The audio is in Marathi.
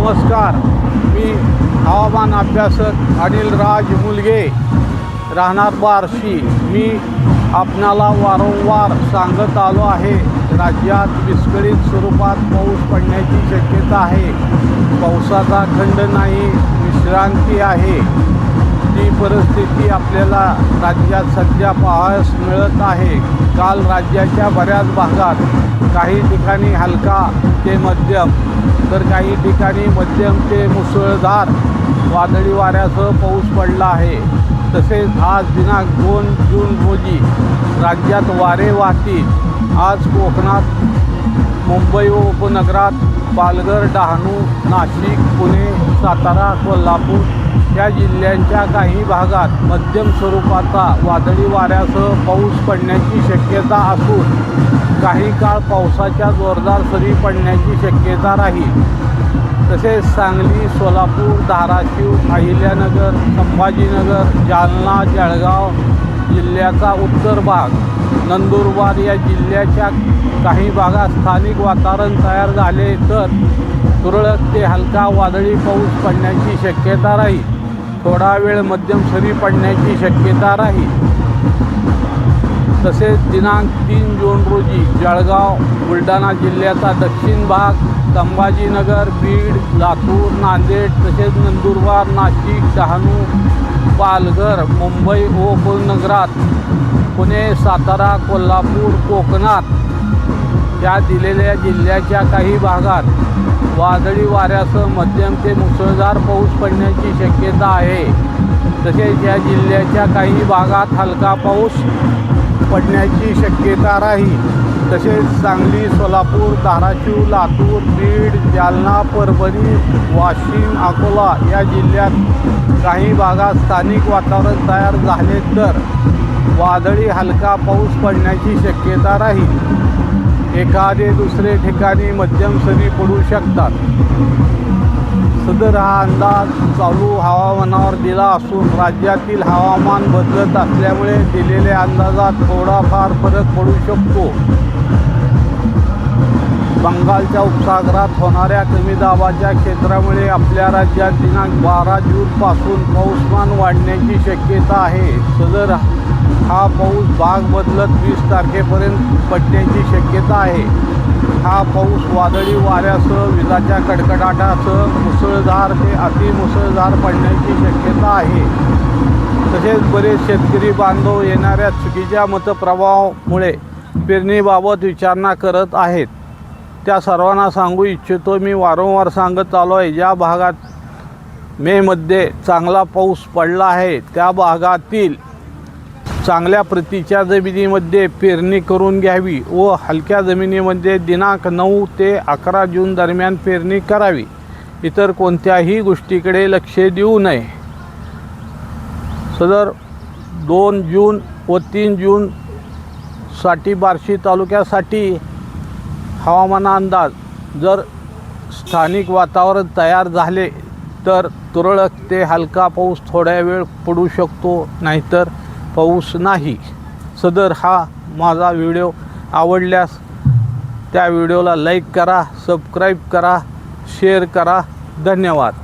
नमस्कार. मी हवामान अभ्यासक अनिल राज मुलगे राहणार बारशी. मी आपणाला वारंवार सांगत आलो आहे राज्यात विस्कळीत स्वरूपात पाऊस पडण्याची शक्यता आहे. पावसाचा खंड नाही विश्रांती आहे. ती परिस्थिती आपल्याला राज्यात सध्या पाहायस मिळत आहे. काल राज्याच्या बऱ्याच भागात काही ठिकाणी हलका ते मध्यम तर काही ठिकाणी मध्यम ते मुसळधार वादळी वाऱ्यासह पाऊस पडला आहे. तसेच आज दिनांक दोन जून रोजी राज्यात वारे वाहतील. आज कोकणात मुंबई व उपनगरात पालघर डहाणू नाशिक पुणे सातारा कोल्हापूर या जिल्ह्यांच्या काही भागात मध्यम स्वरूपाचा वादळी वाऱ्यासह पाऊस पडण्याची शक्यता असून काही काळ पावसाच्या जोरदार सरी पडण्याची शक्यता राहील. तसेच सांगली सोलापूर धाराशिव अहिल्यानगर संभाजीनगर जालना जळगाव जिल्ह्याचा उत्तर भाग नंदुरबार या जिल्ह्याच्या काही भागात स्थानिक वातावरण तयार झाले तर तुरळक ते हलका वादळी पाऊस पडण्याची शक्यता राहील. थोडा वेळ मध्यम सरी पडण्याची शक्यता राहील. तसेच दिनांक तीन जून रोजी जळगाव बुलढाणा जिल्ह्याचा दक्षिण भाग संभाजीनगर बीड लातूर नांदेड तसेच नंदुरबार नाशिक डहाणू पालघर मुंबई व उपनगरात पुणे सातारा कोल्हापूर कोकणात या दिलेल्या जिल्ह्याच्या काही भागात वादळी वाऱ्यासह मध्यम ते मुसळधार पाऊस पडण्याची शक्यता आहे. तसेच या जिल्ह्याच्या काही भागात हलका पाऊस पडण्याची शक्यता राहील. तसेच सांगली सोलापूर धाराशिव लातूर बीड जालना परभणी वाशिम अकोला या जिल्ह्यात काही भागात स्थानिक वातावरण तयार झाले तर वादळी हलका पाऊस पडण्याची शक्यता राहील. एखादे दुसरे ठिकाणी मध्यम सरी पडू शकतात. सदर हा अंदाज चालू हवामानावर दिला असून राज्यातील हवामान बदलत असल्यामुळे दिलेल्या अंदाजात थोडाफार फरक पडू शकतो. बंगालच्या उपसागरात होणाऱ्या कमी दाबाच्या क्षेत्रामुळे आपल्या राज्यात दिनांक बारा जूनपासून पाऊसमान वाढण्याची शक्यता आहे. सदर हा पाऊस भाग बदलत वीस तारखेपर्यंत पडण्याची शक्यता आहे. हा पाऊस वादळी वाऱ्यासह विजाच्या कडकडाटासह मुसळधार ते अतिमुसळधार पडण्याची शक्यता आहे. तसेच बरेच शेतकरी बांधव येणाऱ्या चुकीच्या मतप्रभावामुळे पेरणीबाबत विचारणा करत आहेत. त्या सर्वांना सांगू इच्छितो मी वारंवार सांगत आलो आहे ज्या भागात मेमध्ये चांगला पाऊस पडला आहे त्या भागातील चांगल्या प्रतीच्या जमिनीमध्ये पेरणी करून घ्यावी व हलक्या जमिनीमध्ये दिनांक नऊ ते अकरा जून दरम्यान पेरणी करावी. इतर कोणत्याही गोष्टीकडे लक्ष देऊ नये. सदर दोन जून व तीन जून साठी बार्शी तालुक्यासाठी हवामान अंदाज. जर स्थानिक वातावरण तयार झाले तर तुरळक ते हलका पाऊस थोड्या वेळ पडू शकतो नाहीतर पाऊस नाही. सदर हा माझा व्हिडिओ. आवडल्यास त्या व्हिडिओला लाईक करा सबस्क्राईब करा शेअर करा. धन्यवाद.